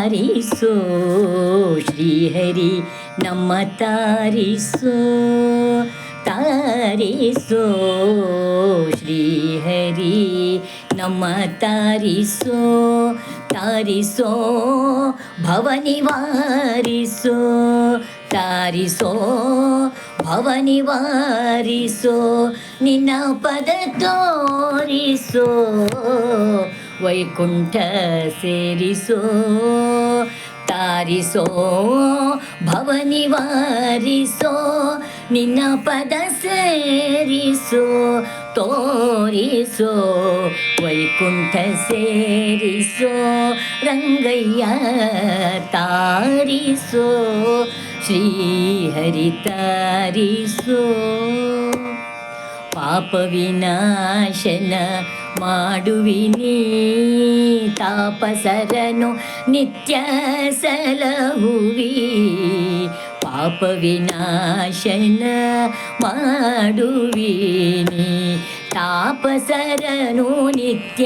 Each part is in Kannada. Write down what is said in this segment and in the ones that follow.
ತಾರಿಸೋ ಶ್ರೀಹರಿ ನಮ್ಮ ತಾರಿಸೋ ತಾರಿಸೋ ಶ್ರೀಹರಿ ನಮ್ಮ ತಾರಿಸೋ ತಾರಿಸೋ ಭವನಿವಾರಿಸೋ ತಾರಿಸೋ ಭವನಿವಾರಿಸೋ, ನಿನ್ನ ಪದ ತೋರಿಸೋ, ವೈಕುಂಠ ಸೇರಿಸೋ. ತಾರಿಸೋ ಭವನಿವಾರಿಸೋ ನಿನ್ನ ಪದ ಸೇರಿಸೋ ತೋರಿಸೋ ವೈಕುಂಠ ಸೇರಿಸೋ ರಂಗಯ್ಯ ತಾರಿಸೋ ಶ್ರೀಹರಿ ತಾರಿಸೋ ಪಾಪ ವಿನಾಶನ ಮಾಡುವಿನಿ ತಾಪಸರನು ನಿತ್ಯ ಸಲಹುವಿ ಪಾಪ ವಿನಾಶನ ಮಾಡುವಿನಿ ತಾಪಸರನು ನಿತ್ಯ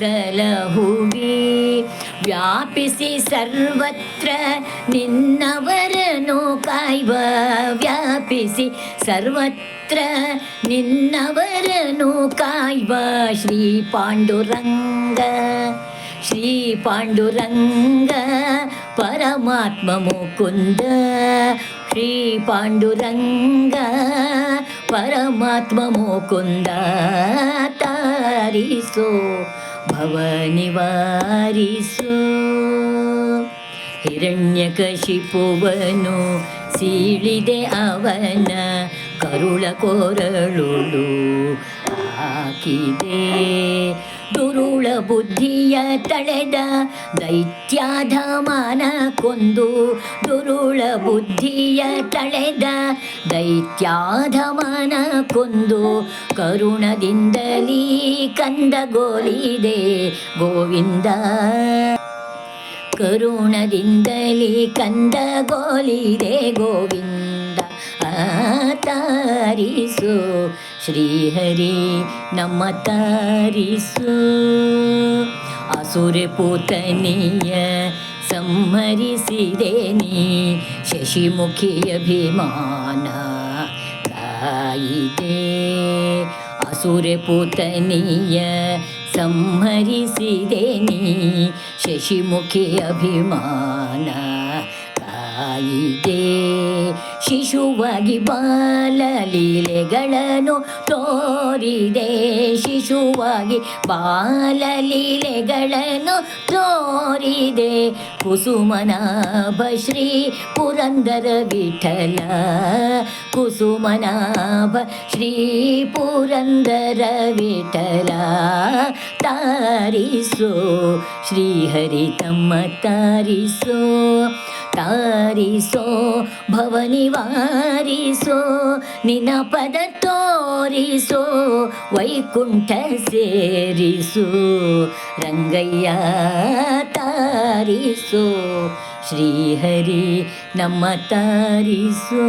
ಸಲಹುವಿ ವ್ಯಾಪಿಸಿ ಸರ್ವತ್ರ ನಿನ್ನವರನು ಕಾಯ್ವ ವ್ಯಾಪಿಸಿ ಸರ್ವತ್ರ ನಿನ್ನವರನು ಕಾಯ್ವ ಶ್ರೀ ಪಾಂಡುರಂಗ ಶ್ರೀ ಪಾಂಡುರಂಗ ಪರಮಾತ್ಮ ಮುಕುಂದ ಶ್ರೀ ಪಾಂಡುರಂಗ ಪರಮಾತ್ಮ ಮುಕುಂದ ತಾರಿಸೋ ಭವನಿವಾರಿಸೋ. ಹಿರಣ್ಯಕಶಿಪುವನು ಸೀಳಿದೆ ಅವನ ಕರುಳ ಕೊರಳುಳು ಹಾಕಿದೆ. ದುರುಳ ಬುದ್ಧಿಯ ತಳೆದ ದೈತ್ಯಾಧಮಾನ ಕೊಂದು ದುರುಳ ಬುದ್ಧಿಯ ತಳೆದ ದೈತ್ಯಾಧಮಾನ ಕೊಂದು ಕರುಣದಿಂದಲೀ ಕಂದಗೋಲಿದೆ ಗೋವಿಂದ. ಕರುಣದಿಂದಲೇ ಕಂದಗೋಲಿದೆ ಗೋವಿಂದ. ತಾರಿಸು ಶ್ರೀಹರಿ ನಮ್ಮ ತಾರಿಸು ಅಸುರೆ ಪೂತನಿಯ ಸಂಹರಿಸಿದೆ ನೀ ಶಶಿಮುಖಿಯ ಭೀಮಾನ ಕಾಯಿದೆ ಅಸುರೆ ಪೂತನಿಯ ಸಂಹರಿಸಿದೆ ನೀ ಶಶಿಮುಖಿ ಅಭಿಮಾನ ಕಾಯಿದೆ ಶಿಶುವಾಗಿ ಬಾಲಲೀಲೆಗಳನ್ನು ತೋರಿದೆ. ಶಿಶುವಾಗಿ ಬಾಲಲೀಲೆಗಳನ್ನು ತೋರಿದೆ. ಕುಸುಮನಾಭ ಶ್ರೀ ಪುರಂದರ ವಿಠಲ. ಕುಸುಮನಾಭ ಶ್ರೀ ಪುರಂದರ ವಿಠಲ. ತಾರಿಸೋ, ಶ್ರೀಹರಿ ತಮ್ಮ ತಾರಿಸೋ. ತಾರಿಸೋ ಭವನಿವಾರಿಸೋ ನಿನ್ನ ಪದ ತೋರಿಸೋ ವೈಕುಂಠ ಸೇರಿಸೋ ರಂಗಯ್ಯ ತಾರಿಸೋ ಶ್ರೀಹರಿ ನಮ್ಮ ತಾರಿಸೋ.